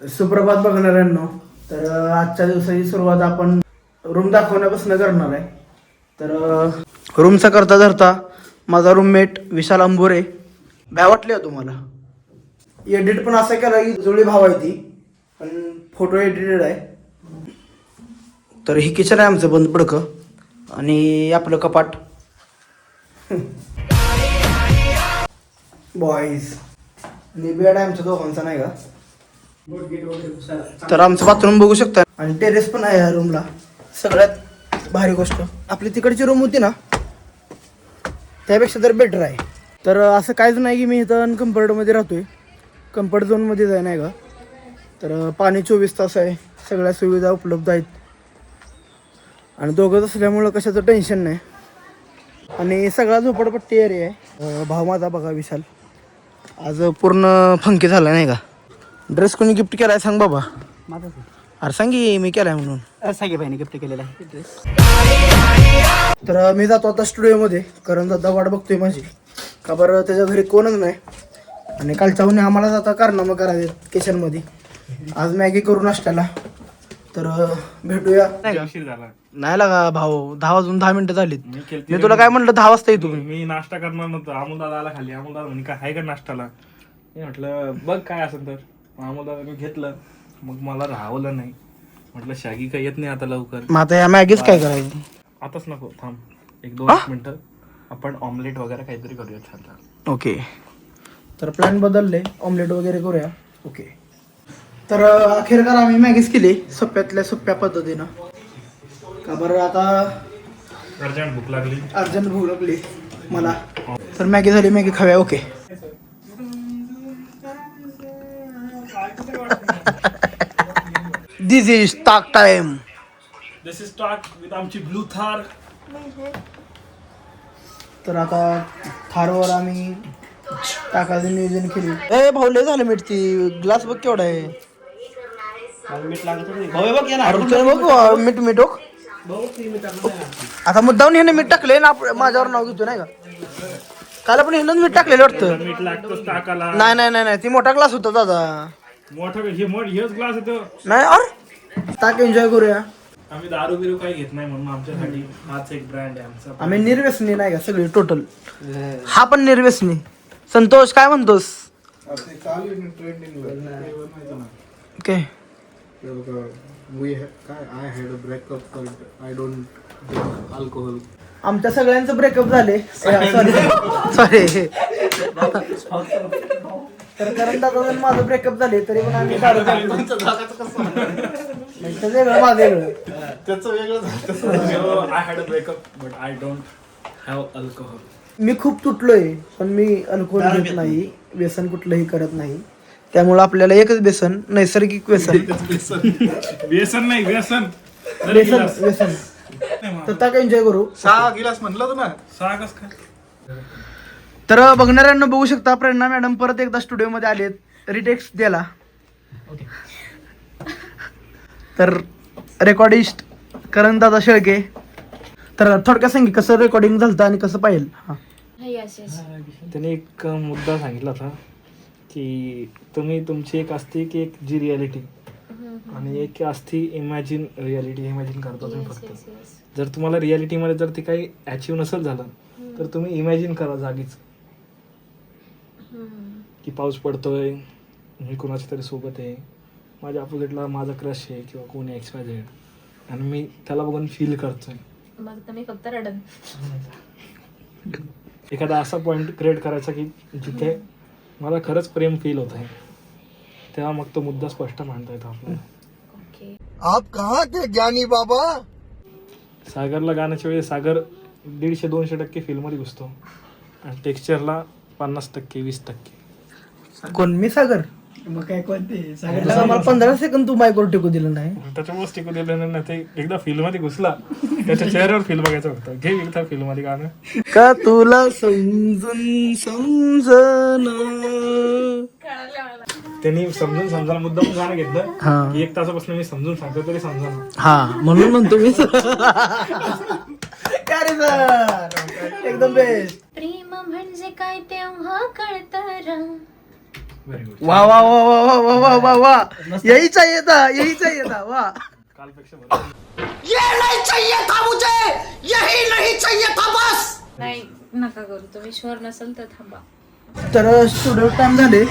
सुप्रभात बघणाऱ्यांनो. तर आजच्या दिवसाची सुरुवात आपण रूम दाखवण्यापासून करणार आहे. तर रूमचा करता धरता माझा रूममेट विशाल अंबोरे. भ्या वाटले हो तुम्हाला? एडिट पण असं केलं की जुळी भाव आहे ती. पण फोटो एडिटेड आहे. तर ही किचन आहे आमचं बंद पडकं. आणि आपलं कपाट. बॉईज आणि बेड आहे आमच्या दोघांचा नाही का? तर आमचं बाथरूम बघू शकता आणि टेरेस पण आहे या रूमला सगळ्यात भारी गोष्ट. आपली तिकडची रूम होती ना त्यापेक्षा तर बेटर आहे. तर असं काहीच नाही की मी इथं अनकम्फर्टमध्ये राहतोय. कम्फर्ट झोनमध्येच आहे नाही का? तर पाणी चोवीस तास आहे. सगळ्या सुविधा उपलब्ध आहेत. आणि दोघंच असल्यामुळं कशाचं टेन्शन नाही. आणि सगळा झोपडपट्टी एरिया आहे. भाव माझा बघा विशाल. आज पूर्ण फंकी झाला नाही का? ड्रेस कोणी गिफ्ट केलाय सांग बाबा. माझं अरे सांग की मी केलाय म्हणून. सागे भाईने गिफ्ट केलेला आहे. ड्रेस तर मी जातो आता स्टुडिओमध्ये कारण दादा वाट बघतोय माझी. का बरं त्याच्या घरी कोणच नाही. आणि कालच्या उन्हे आम्हाला जाता कारनामं करावे किचनमध्ये आज मॅगी करू नाश्त्याला. तर अं, भेटूया. उशीर झाला नाही लागा भाऊ दहा वाजून दहा मिनिटं झालीत. मी केलती मी तुला काय म्हटलं दहा वाजता येतो. मी मी नाश्ता करणार नव्हतो. अमोल दादा आला खाली अमोल दादा म्हणे काय आहे का मी म्हटलं बघ काय असेल तर. मग अमोल दादा मी घेतलं मग मला राहवलं नाही. म्हटलं शागी काय येत नाही आता लवकर. मग आता या मॅगीच काय करायचं? आताच नको थांब. एक दोन मिनिटं. आपण ऑमलेट वगैरे काहीतरी करूया छान छान ओके. तर प्लॅन बदलले. ऑमलेट वगैरे करूया. ओके. तर अं, अखेरकार आम्ही मॅगीच केली सोप्यातल्या सोप्या पद्धतीनं. का बरं आता अर्जंट भूक लागली. अर्जंट भूक लागली मला. तर मॅगी झाली मॅगी खाव्या okay. This is talk time this is talk with आमची ब्लू थार तर आता थारवर आम्ही टाकायचं नियोजन केले. ए भाऊ लय झालं मीठ ती. ग्लास बघ केवढा आहे. मीठ लागत नाही. भाऊ बघ या अरे चल बघ अ, मीठ मीठ ओक. आता मुद्दाम ह्याने मीठ टाकले ना आप- माझ्यावर नाव घेतो नाही का? काल पण ह्यानं मीठ टाकलेलं वाटतं. मीठ लागतंच टाकाला नाही नाही नाही नाही. ती मोठा ग्लास होता दादा. मोठा हे मोठ हेच ग्लास येतो नाही अरे! ताक एन्जॉय करूया. आम्ही दारू बिरू काही घेत नाही म्हणून आमच्यासाठी हाच एक ब्रँड आहे आमचा. आम्ही निर्व्यसनी नाही का सगळी टोटल हा पण निर्व्यसनी. संतोष काय म्हणतोस? ओके. we ha- काय I had a breakup but I don't drink alcohol. आमच्या सगळ्यांचं ब्रेकअप झाले. सॉरी सॉरी तर करण दादा माझं ब्रेकअप झाले तरी पण आम्ही दारू पितो. नाही, त्याचं वेगळं माझं वेगळं. त्याचं वेगळं झालं. I had a breakup but I don't have alcohol मी खूप तुटलोय पण मी अल्कोहोल घेत नाही व्यसन कुठलंही करत नाही. त्यामुळे आपल्याला एकच व्यसन नैसर्गिक व्यसन. व्यसन. नाही व्यसन. व्यसन व्यसन. तर ताक एन्जॉय करू. सहा गिलास म्हणलं ना सागस काय? तर बघणाऱ्यांना बघू शकता प्रेरणा मॅडम परत एकदा स्टुडिओमध्ये आलेत. रिटेक्स द्यायला. तर रेकॉर्डिस्ट करण दादा शेळके. तर थोडक्यात सांगी कसं रेकॉर्डिंग झालं आणि कसं पाहिजे हा. त्याने एक मुद्दा सांगितला होता की तुम्ही तुमची एक असते की एक जी रियालिटी आणि एक असती इमॅजिन रियालिटी इमॅजिन करता तुम्ही फक्त. जर तुम्हाला रियालिटीमध्ये जर ते काही अचीव नसेल झालं तर तुम्ही इमॅजिन करा जागीच. की पाऊस पडतोय मी कोणाच्या तरी सोबत आहे. माझ्या अपोजिटला माझा क्रश आहे किंवा कोणी एक्स वाय झेड आणि मी त्याला बघून फील करतोय. मग तर मी फक्त रडन. एखादा असा पॉईंट क्रिएट करायचा की जिथे मला खरंच प्रेम फील होत आहे तेव्हा मग तो मुद्दा स्पष्ट मांडता येतो आपल्याला. ओके. आप कहा थे ज्ञानी बाबा? सागरला गाण्याच्या वेळी सागर दीडशे दोनशे टक्के फीलमध्ये घुसतो. आणि टेक्स्चरला पन्नास टक्के वीस टक्के. कोण? मी सागर. मग काय कोणते त्याला मला पंधरा सेकंद तू मायकोर टिकू दिलं नाही. त्याच्यामुळे टिकू दिलं नाही ते एकदा फिल्ममध्ये घुसला. त्याच्या चेहऱ्यावर फील बघायचं होतं. घे एकदा फिल्ममध्ये गाणं. का तुला समजून समजन त्यांनी समजून समजायला मुद्दा गाणं घेतलं. हा. की एक तासापासून मी समजून सांगतो तरी समजा हा म्हणून म्हणतो मी. सर एकदम बेस्ट प्रेम म्हणजे काय तेव्हा कळतं वा वा वा वा वा वा वा वा वा. यही चाहिए था यही चाहिए था वा कालपेक्षा बरं. नाही नका करू. तुम्ही शुअर नसेल तर थांबा. तर स्टुडिओ टाइम झाले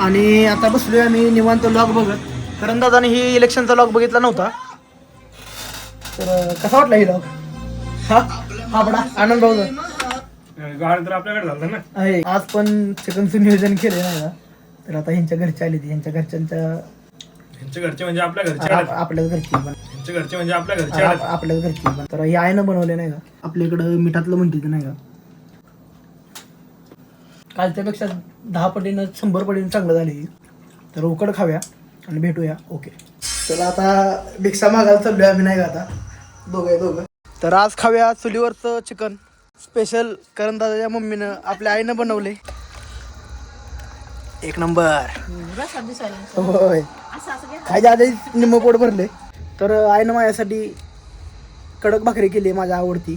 आणि आता बसलोय आम्ही निवांत लॉग बघत. कारण दादाने ही इलेक्शनचा लॉग बघितला नव्हता. तर कसा वाटला ही लॉग हा? आनंद भाऊ गाडी तर आपल्याकडे झालं ना? आहे. आज पण चिकनचं नियोजन केले नाही का तर आता ह्यांच्या घरची आली ती ह्यांच्या घरच्यांच्या ह्यांचे घरचे म्हणजे आपल्या घरचे आप- आपल्याच घरची पण. घरचे म्हणजे आपल्या घरचे आप- आपल्याच घरची पण. तर हे आईनं बनवले नाही का? आपल्याकडं मिठातलं म्हणते ते नाही का? कालच्या पेक्षा दहा पटीनं शंभर पटीनं चांगलं झाले तर उकड खाव्या आणि भेटूया. ओके. तर आता भिक्षा मागायला चाललोय आम्ही नाही का आता? दोघं दोघं. तर आज खाव्या चुलीवरचं चिकन. स्पेशल करण दादाच्या मम्मीनं आपल्या आईनं बनवले. एक नंबर. होय. असं असं घ्या. खायच्या आधी निम्म पोट भरले. तर आईनं माझ्यासाठी कडक भाकरी केली आहे माझ्या आवडती.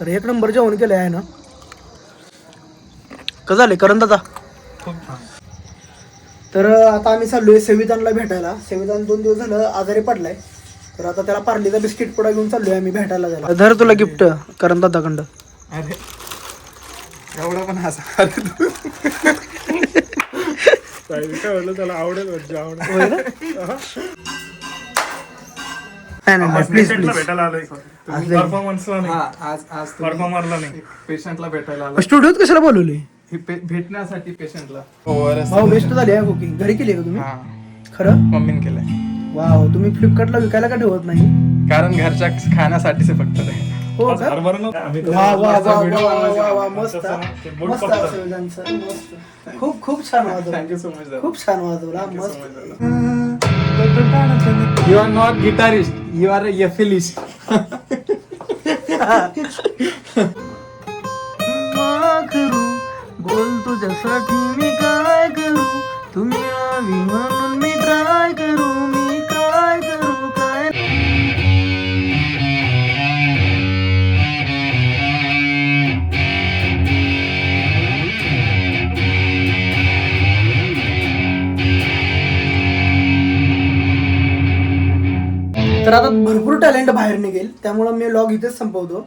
तर एक नंबर जेवण केलं आहे ना कसं झाले करण दादा? खूप छान. तर आता आम्ही चाललोय सेवितानला भेटायला. सेवितान दोन दिवस झालं आजारी पडलाय. तर आता त्याला पार्लीचा बिस्किट पुडा घेऊन चाललोय आम्ही भेटायला जायला. धर तुला गिफ्ट करण दादाकडं. अरे एवढा पण हसा. काय म्हणलं त्याला आवडेल म्हणजे आवडेल? नाही नाही, प्लीज प्लीज भेटायला आलोय असं- परफॉर्मन्सला नाही. हा आज आज परफॉर्मरला नाही. पेशंटला भेटायला आला स्टुडिओत कशाला बोलवले? हे भेटण्यासाठी पेशंटला. बेस्ट झाली आहे कुकिंग घरी केली का तुम्ही? हा. खरं? मम्मीने केलंय. वाव तुम्ही फ्लिपकार्टला विकायला का ठेवत नाही? कारण घरच्या खाण्यासाठीच फक्त ते. हो का? वा वा वा वा वा. वा वा मस्त. मस्त. असेल त्यांचं, मस्त. खूप खूप छान वाजवला. थँक्यू सो मच खूप छान वाजवला मस्त. You are not guitarist you are एफिलिस्ट करू बोल तुझ्यासाठी मी काय करू? तुम्ही तर आता भरपूर टॅलेंट बाहेर निघेल. त्यामुळं मी लॉग इथेच संपवतो.